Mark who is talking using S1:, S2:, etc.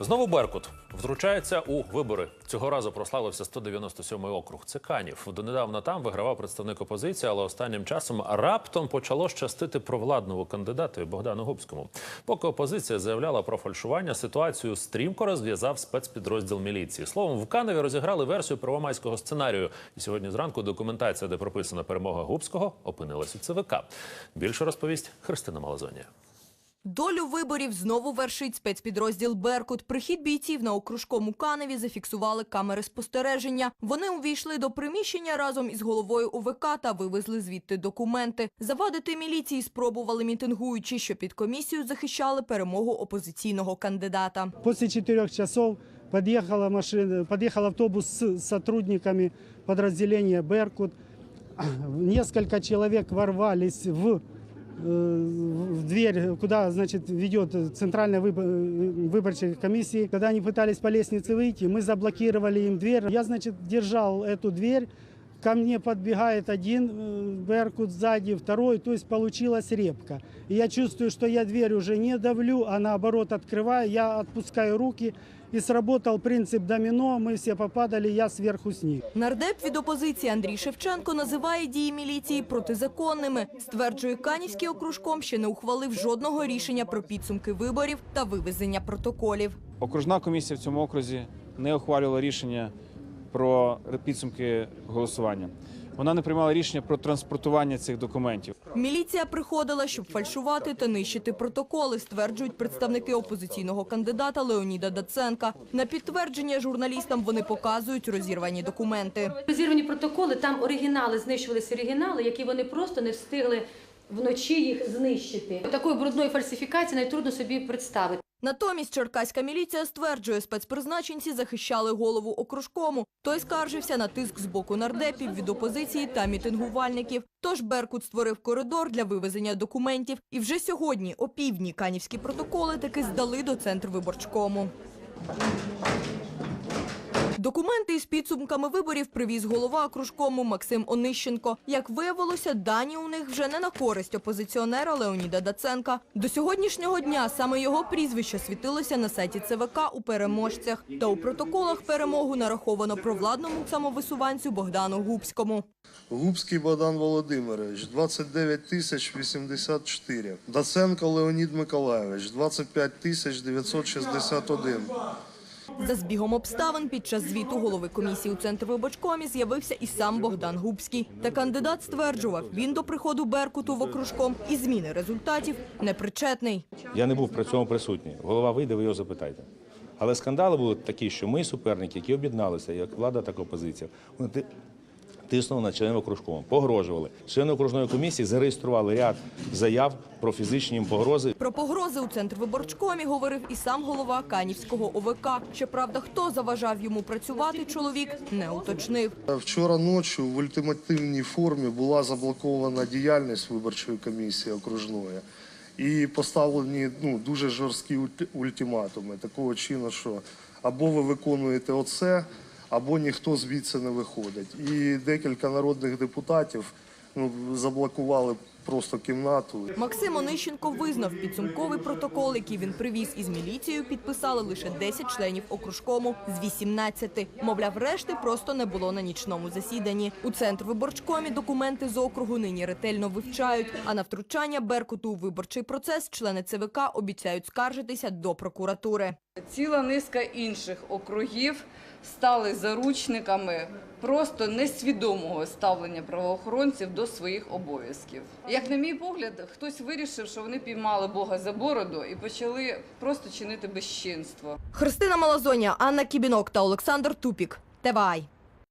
S1: Знову Беркут втручається у вибори. Цього разу прославився 197-й округ. Це Канів. Донедавна там вигравав представник опозиції, але останнім часом раптом почало щастити провладному кандидатові Богдану Губському. Поки опозиція заявляла про фальшування, ситуацію стрімко розв'язав спецпідрозділ міліції. Словом, в Каневі розіграли версію первомайського сценарію. І сьогодні зранку документація, де прописана перемога Губського, опинилась у ЦВК. Більше розповість Христина Малазонія.
S2: Долю виборів знову вершить спецпідрозділ Беркут. Прихід бійців на окружкому Каневі зафіксували камери спостереження. Вони увійшли до приміщення разом із головою ОВК та вивезли звідти документи. Завадити міліції спробували мітингуючі, що під комісію захищали перемогу опозиційного кандидата.
S3: После четырех часов подъехала машина, подъехал автобус с сотрудниками подразделения «Беркут». Несколько человек ворвались в, э, В дверь, куда, значит, ведет Центральная выбо- выборчая комиссия. Когда они пытались по лестнице выйти, мы заблокировали им дверь. Я, значит, держал эту дверь. Ко мне подбегает один э, Беркут сзади, второй, то есть получилась репка. И я чувствую, что я дверь уже не давлю, а наоборот открываю, я отпускаю руки. И сработал принцип домино, мы все попадали, я сверху с них.
S2: Нардеп від опозиції Андрій Шевченко називає дії міліції протизаконними. Стверджує, Канівський окружком ще не ухвалив жодного рішення про підсумки виборів та вивезення протоколів.
S4: Окружна комісія в цьому окрузі не ухвалювала рішення про підсумки голосування. Вона не приймала рішення про транспортування цих документів.
S2: Міліція приходила, щоб фальшувати та нищити протоколи, стверджують представники опозиційного кандидата Леоніда Даценка. На підтвердження журналістам вони показують розірвані документи.
S5: Розірвані протоколи, там оригінали, знищувалися оригінали, які вони просто не встигли вночі їх знищити. Такої брудної фальсифікації навіть трудно собі представити.
S2: Натомість черкаська міліція стверджує, спецпризначенці захищали голову окружкому. Той скаржився на тиск з боку нардепів від опозиції та мітингувальників. Тож Беркут створив коридор для вивезення документів. І вже сьогодні, опівдні, канівські протоколи таки здали до центру виборчкому. Документи із підсумками виборів привіз голова окружкому Максим Онищенко. Як виявилося, дані у них вже не на користь опозиціонера Леоніда Даценка. До сьогоднішнього дня саме його прізвище світилося на сайті ЦВК у переможцях. Та у протоколах перемогу нараховано провладному самовисуванцю Богдану Губському.
S6: Губський Богдан Володимирович 29 тисяч 84. Даценко Леонід Миколайович 25 тисяч 961.
S2: За збігом обставин під час звіту голови комісії у Центрвиборчкомі з'явився і сам Богдан Губський. Та кандидат стверджував, він до приходу Беркуту в окружком і зміни результатів непричетний.
S7: Я не був при цьому присутній. Голова вийде, ви його запитайте. Але скандали були такі, що ми, суперники, які об'єдналися, як влада, так і опозиція, вони ти- тиснули на членів окружкому, погрожували. Члени окружної комісії зареєстрували ряд заяв про фізичні погрози.
S2: Про погрози у Центрвиборчкомі говорив і сам голова Канівського ОВК. Щоправда, хто заважав йому працювати, чоловік не уточнив.
S6: Вчора ночі в ультимативній формі була заблокована діяльність виборчої комісії окружної. І поставлені ну, дуже жорсткі ультиматуми такого чину, що або ви виконуєте оце, або ніхто звідси не виходить. І декілька народних депутатів ну, заблокували просто кімнату.
S2: Максим Онищенко визнав підсумковий протокол, який він привіз із міліцією, підписали лише 10 членів окружкому з 18. Мовляв, решти просто не було на нічному засіданні. У Центрвиборчкомі документи з округу нині ретельно вивчають. А на втручання Беркуту у виборчий процес члени ЦВК обіцяють скаржитися до прокуратури.
S8: Ціла низка інших округів стали заручниками просто несвідомого ставлення правоохоронців до своїх обов'язків. Як на мій погляд, хтось вирішив, що вони піймали Бога за бороду і почали просто чинити безчинство.
S2: Христина Малазоня, Анна Кібінок та Олександр Тупік. ТВАЙ.